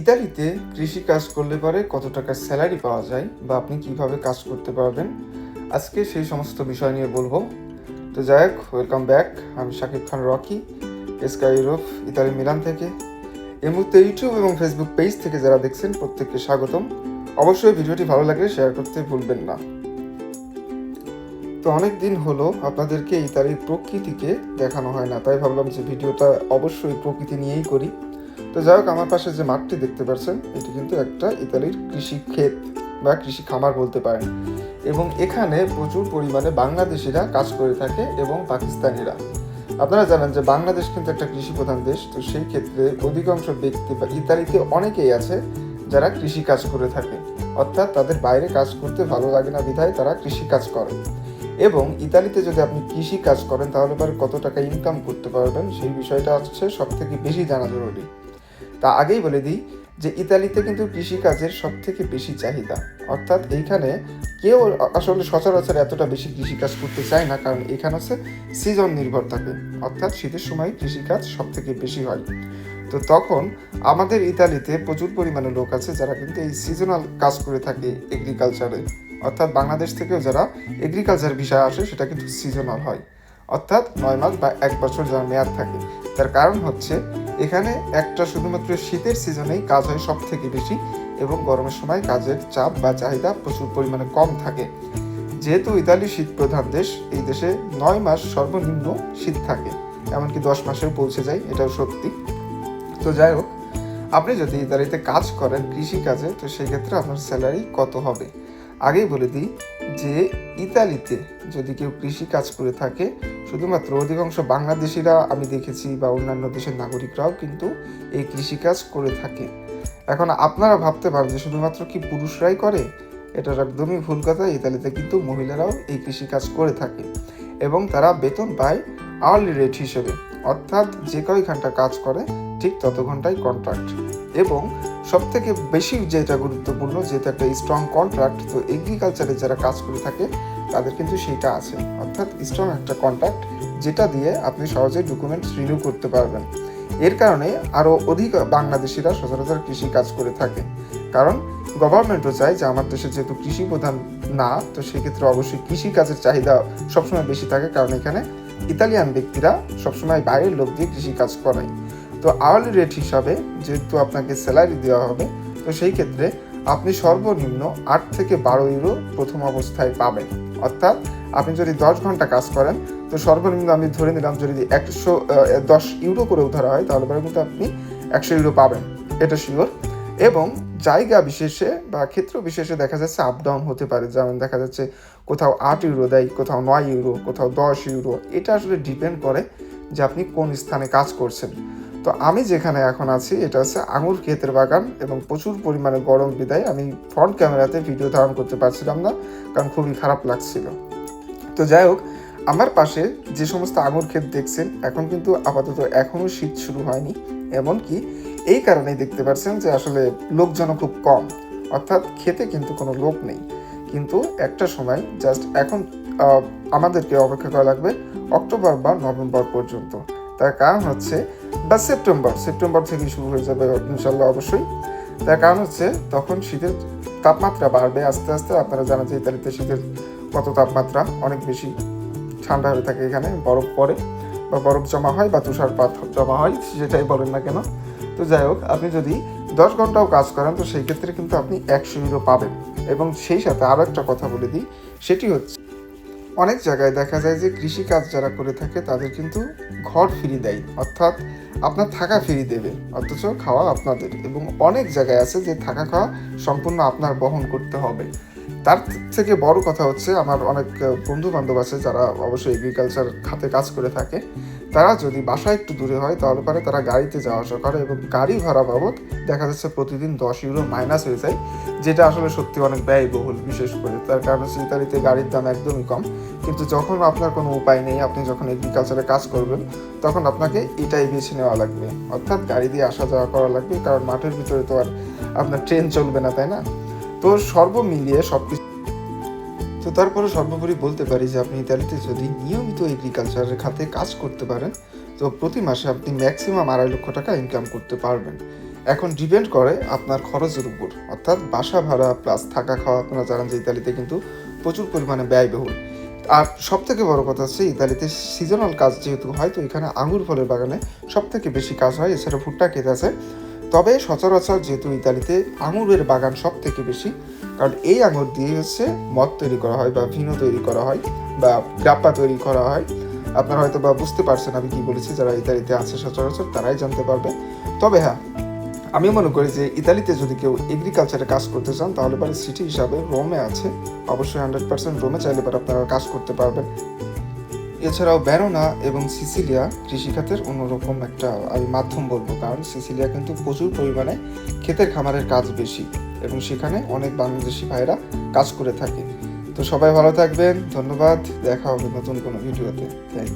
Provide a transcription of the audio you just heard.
ইতালিতে কৃষি কাজ করলে পরে কত টাকা স্যালারি পাওয়া যায় বা আপনি কীভাবে কাজ করতে পারবেন? আজকে সেই সমস্ত বিষয় নিয়ে বলব। তো যাই হোক ওয়েলকাম ব্যাক আমি শাকিব খান রকি এসকা ইউরোপ ইতালি, মিলান থেকে। এই মুহূর্তে ইউটিউব এবং ফেসবুক পেজ থেকে যারা দেখছেন, প্রত্যেককে স্বাগতম। অবশ্যই ভিডিওটি ভালো লাগলে শেয়ার করতে ভুলবেন না। তো অনেক দিন হলো আপনাদেরকে ইতালির প্রকৃতিকে দেখানো হয় না, তাই ভাবলাম যে ভিডিওটা অবশ্যই প্রকৃতি নিয়েই করি। তো যাই হোক, আমার পাশে যে মাঠটি দেখতে পাচ্ছেন, এটি কিন্তু একটা ইতালির কৃষি ক্ষেত বা কৃষি খামার বলতে পারেন। এবং এখানে প্রচুর পরিমাণে বাংলাদেশিরা কাজ করে থাকে এবং পাকিস্তানিরা। আপনারা জানেন যে বাংলাদেশ কিন্তু একটা কৃষি প্রধান দেশ, তো সেই ক্ষেত্রে অধিকাংশ ব্যক্তি বা ইতালিতে অনেকেই আছে যারা কৃষি কাজ করে থাকে। অর্থাৎ তাদের বাইরে কাজ করতে ভালো লাগে না বিধায় তারা কৃষি কাজ করে। এবং ইতালিতে যদি আপনি কৃষি কাজ করেন, তাহলে পরে কত টাকা ইনকাম করতে পারবেন, সেই বিষয়টা হচ্ছে সব থেকে বেশি জানা জরুরি। তা আগেই বলে দিই যে ইতালিতে কিন্তু কৃষিকাজের সব থেকে বেশি চাহিদা। অর্থাৎ এইখানে কেউ আসলে সচরাচর এতটা বেশি কৃষিকাজ করতে চায় না, কারণ এখানে হচ্ছে সিজন নির্ভর থাকে। অর্থাৎ শীতের সময় কৃষিকাজ সব থেকে বেশি হয়। তো তখন আমাদের ইতালিতে প্রচুর পরিমাণে লোক আছে যারা কিন্তু এই সিজনাল কাজ করে থাকে এগ্রিকালচারে অর্থাৎ বাংলাদেশ থেকেও যারা এগ্রিকালচার বিষয় আসে, সেটা কিন্তু সিজনাল হয়। অর্থাৎ নয় মাস বা এক বছর যার মেয়াদ থাকে। তার কারণ হচ্ছে, এখানে একটা শুধুমাত্র শীতের সিজনেই কাজ হয় সব থেকে বেশি এবং গরমের সময় কাজের চাপ বা চাহিদা প্রচুর পরিমাণে কম থাকে। যেহেতু ইতালি শীত প্রধান দেশ, এই দেশে নয় মাস সর্বনিম্ন শীত থাকে, এমনকি দশ মাসেও পৌঁছে যায়, এটাও সত্যি। তো যাই হোক, আপনি যদি ইতালিতে কাজ করেন কৃষি কাজে তো সেই ক্ষেত্রে আপনার স্যালারি কত হবে? আগেই বলে দিই যে, ইতালিতে যদি কেউ কৃষি কাজ করে থাকে শুধুমাত্র অধিকাংশ বাংলাদেশিরা আমি দেখেছি বা অন্যান্য দেশের নাগরিকরাও কিন্তু এই কৃষিকাজ করে থাকে। এখন আপনারা ভাবতে পারেন যে শুধুমাত্র কি পুরুষরাই করে? এটা একদমই ভুল কথা, ইতালিতে কিন্তু মহিলারাও এই কৃষিকাজ করে থাকে এবং তারা বেতন পায় আওয়ারলি রেট হিসেবে। অর্থাৎ যে কয় ঘণ্টা কাজ করে, ঠিক তত ঘন্টায় কন্ট্রাক্ট এবং সব থেকে বেশি যেটা গুরুত্বপূর্ণ, যেটা একটা স্ট্রং কন্ট্রাক্ট তো এগ্রিকালচারে যারা কাজ করে থাকে তাদের কিন্তু সেটা আছে। অর্থাৎ স্ট্রং একটা কন্ট্যাক্ট যেটা দিয়ে আপনি সহজে ডকুমেন্টস রিনিউ করতে পারবেন। এর কারণে আরও অধিক বাংলাদেশিরা সচরাচর কৃষি কাজ করে থাকে। কারণ গভর্নমেন্টও চায় যে আমার দেশে যেহেতু কৃষি প্রধান না, তো সেক্ষেত্রে অবশ্যই কৃষি কাজের চাহিদা সবসময় বেশি থাকে। কারণ এখানে ইতালিয়ান ব্যক্তিরা সবসময় বাইরের লোক দিয়ে কৃষি কাজ করায়। তো আওয়ারলি রেট হিসাবে যেহেতু আপনাকে স্যালারি দেওয়া হবে, তো সেই ক্ষেত্রে আপনি সর্বনিম্ন আট থেকে বারো ইউরো প্রথম অবস্থায় পাবেন। অর্থাৎ আপনি যদি দশ ঘণ্টা কাজ করেন, তো সর্বনিম্ন আমি ধরে নিলাম যদি একশো দশ ইউরো করেও ধরা হয়, তাহলে পরে কিন্তু আপনি একশো ইউরো পাবেন, এটা শিওর এবং জায়গা বিশেষে বা ক্ষেত্র বিশেষে দেখা যাচ্ছে আপ ডাউন হতে পারে, যেমন দেখা যাচ্ছে কোথাও আট ইউরো দেয়, কোথাও নয় ইউরো, কোথাও দশ ইউরো, এটা আসলে ডিপেন্ড করে যে আপনি কোন স্থানে কাজ করছেন। তো আমি যেখানে এখন আছি, এটা হচ্ছে আঙুর ক্ষেতের বাগান এবং প্রচুর পরিমাণে গরম বিদায়। আমি ফ্রন্ট ক্যামেরাতে ভিডিও ধারণ করতে পারছিলাম না, কারণ খুবই খারাপ লাগছিল। তো যাই হোক, আমার পাশে যে সমস্ত আঙুর ক্ষেত দেখছেন, এখন কিন্তু আপাতত এখনও শীত শুরু হয়নি। এমনকি এই কারণেই দেখতে পাচ্ছেন যে আসলে লোকজনও খুব কম। অর্থাৎ খেতে কিন্তু কোনো লোক নেই। কিন্তু একটা সময় জাস্ট এখন আমাদেরকে অপেক্ষা করা লাগবে অক্টোবর বা নভেম্বর পর্যন্ত। তার কারণ হচ্ছে, বা সেপ্টেম্বর সেপ্টেম্বর থেকে শুরু হয়ে যাবে ইনশাল্লাহ অবশ্যই। তার কারণ হচ্ছে, তখন শীতের তাপমাত্রা বাড়বে আস্তে আস্তে। আপনারা জানেন যে ইতালিতে শীতের কত তাপমাত্রা অনেক বেশি ঠান্ডা হয়ে থাকে এখানে, বরফ পড়ে বা বরফ জমা হয় বা তুষারপাত জমা হয়, সেটাই বলেন না কেন। তো যাই হোক, আপনি যদি দশ ঘন্টাও কাজ করেন, তো সেই ক্ষেত্রে কিন্তু আপনি একশো ইউরো পাবেন। এবং সেই সাথে আরও একটা কথা বলে দিই, সেটি হচ্ছে অনেক জায়গায় দেখা যায় যে কৃষিকাজ যারা করে থাকে, তাদের কিন্তু ঘর ফিরি দেয়। অর্থাৎ আপনার থাকা ফিরি দেবে, অথচ খাওয়া আপনাদের। এবং অনেক জায়গায় আছে যে থাকা খাওয়া সম্পূর্ণ আপনার বহন করতে হবে। তার থেকে বড় কথা হচ্ছে, আমার অনেক বন্ধু বান্ধব আছে যারা অবশ্যই এগ্রিকালচার খাতে কাজ করে থাকে। তারা যদি বাসা একটু দূরে হয়, তাহলে পরে তারা গাড়িতে যাওয়া আসা করে এবং গাড়ি ভাড়া বাবদ দেখা যাচ্ছে প্রতিদিন দশ ইউরো মাইনাস হয়ে যায়, যেটা আসলে সত্যি অনেক ব্যয়বহুল, বিশেষ করে। তার কারণ হচ্ছে গাড়ির দাম একদমই কম। কিন্তু যখন আপনার কোনো উপায় নেই, আপনি যখন এগ্রিকালচারে কাজ করবেন, তখন আপনাকে এটাই বেছে নেওয়া লাগবে। অর্থাৎ গাড়ি দিয়ে আসা যাওয়া করা লাগবে, কারণ মাঠের ভিতরে তো আর আপনার ট্রেন চলবে না, তাই না? তো সর্ব মিলিয়ে সব কিছু তো তারপরে সর্বোপরি বলতে পারি যে আপনি ইতালিতে যদি নিয়মিত এগ্রিকালচারের খাতে কাজ করতে পারেন, তো প্রতি মাসে আপনি ম্যাক্সিমাম আড়াই লক্ষ টাকা ইনকাম করতে পারবেন। এখন ডিপেন্ড করে আপনার খরচের উপর। অর্থাৎ বাসা ভাড়া প্লাস থাকা খাওয়া, আপনারা জানেন যে ইতালিতে কিন্তু প্রচুর পরিমাণে ব্যয়বহুল। আর সব থেকে বড় কথা হচ্ছে ইতালিতে সিজনাল কাজ যেহেতু হয়, তো এখানে আঙুর ফলের বাগানে সব থেকে বেশি কাজ হয়। এছাড়া ভুট্টা ক্ষেত আছে। তবে সচরাচর যেহেতু ইতালিতে আঙুরের বাগান সব থেকে বেশি, কারণ এই আঙুর দিয়ে হচ্ছে মদ তৈরি করা হয় বা ভিনো তৈরি করা হয় বা গ্রাপ্পা তৈরি করা হয়। আপনারা হয়তো বা বুঝতে পারছেন আমি কি বলেছি, যারা ইতালিতে আছে সচরাচর তারাই জানতে পারবে। তবে হ্যাঁ আমি মনে করি যে ইতালিতে যদি কেউ এগ্রিকালচারে কাজ করতে চান, তাহলে পরে সিটি হিসাবে রোমে আছে। অবশ্যই হান্ড্রেড পার্সেন্ট রোমে চাইলে পরে আপনারা কাজ করতে পারবেন। এছাড়াও ব্যারোনা এবং সিসিলিয়া কৃষিখাতের অন্যরকম একটা, আমি মাধ্যম বলব, কারণ সিসিলিয়া কিন্তু প্রচুর পরিমাণে ক্ষেতের খামারের কাজ বেশি এবং সেখানে অনেক বাংলাদেশি ভাইরা কাজ করে থাকে। তো সবাই ভালো থাকবেন, ধন্যবাদ, দেখা হবে নতুন কোনো ভিডিওতে। থ্যাংক